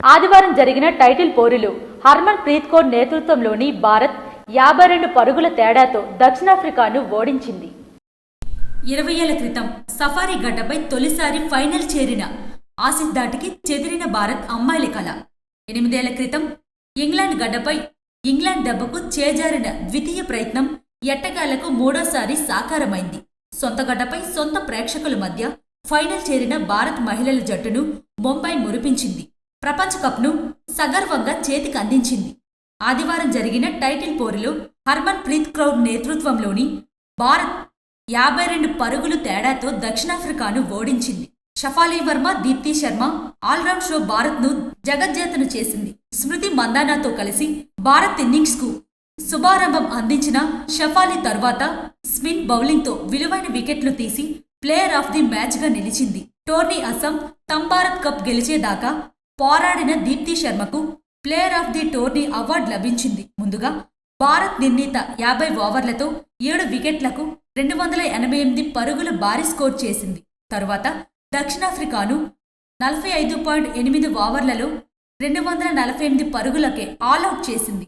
ఆదివారం జరిగిన టైటిల్ పోరులో హర్మన్ ప్రీత్ కౌర్ నేతృత్వంలోని భారత్ యాభై రెండు పరుగుల తేడాతో దక్షిణాఫ్రికాను ఓడించింది. ఇరవై ఏళ్ళ క్రితం సఫారీ గడ్డపై తొలిసారి ఫైనల్ చేరిన ఆసిఫ్ దాటికి చెదిరిన భారత్ అమ్మాయిల కళ ఎనిమిదేళ్ళ క్రితం ఇంగ్లాండ్ గడ్డపై ఇంగ్లాండ్ దెబ్బకు చేజారిన ద్వితీయ ప్రయత్నం ఎట్టగాలకు మూడోసారి సాకారమైంది. సొంత గడ్డపై సొంత ప్రేక్షకుల మధ్య ఫైనల్ చేరిన భారత్ మహిళల జట్టును ముంబై మురిపించింది. ప్రపంచ కప్ను సగర్వంగా చేతికి అందించింది. ఆదివారం జరిగిన టైటిల్ పోరులో హర్మన్ ప్రీత్ కౌర్ నేతృత్వంలోని భారత్ యాభై రెండు పరుగులు తేడాతో దక్షిణాఫ్రికాను ఓడించింది. Shafali Verma Deepti Sharma all round show భారత్ను జగజ్జేతను చేసింది. స్మృతి మందానాతో కలిసి భారత్ ఇన్నింగ్స్కు శుభారంభం అందించిన షఫాలి తర్వాత స్పిన్ బౌలింగ్తో విలువైన వికెట్లు తీసి ప్లేయర్ ఆఫ్ ది మ్యాచ్గా నిలిచింది. టోర్నీ అస్సాం తంబారత్ కప్ గెలిచేదాకా పోరాడిన Deepti శర్మకు player of the tourney award లభించింది. ముందుగా భారత్ నిర్ణీత యాభై ఓవర్లతో ఏడు వికెట్లకు రెండు వందల ఎనభై ఎనిమిది పరుగుల భారీ స్కోర్ చేసింది. తరువాత దక్షిణాఫ్రికాను నలభై ఐదు పాయింట్ ఎనిమిది ఓవర్లలో రెండు వందల నలభై ఎనిమిది పరుగులకే ఆల్అవుట్ చేసింది.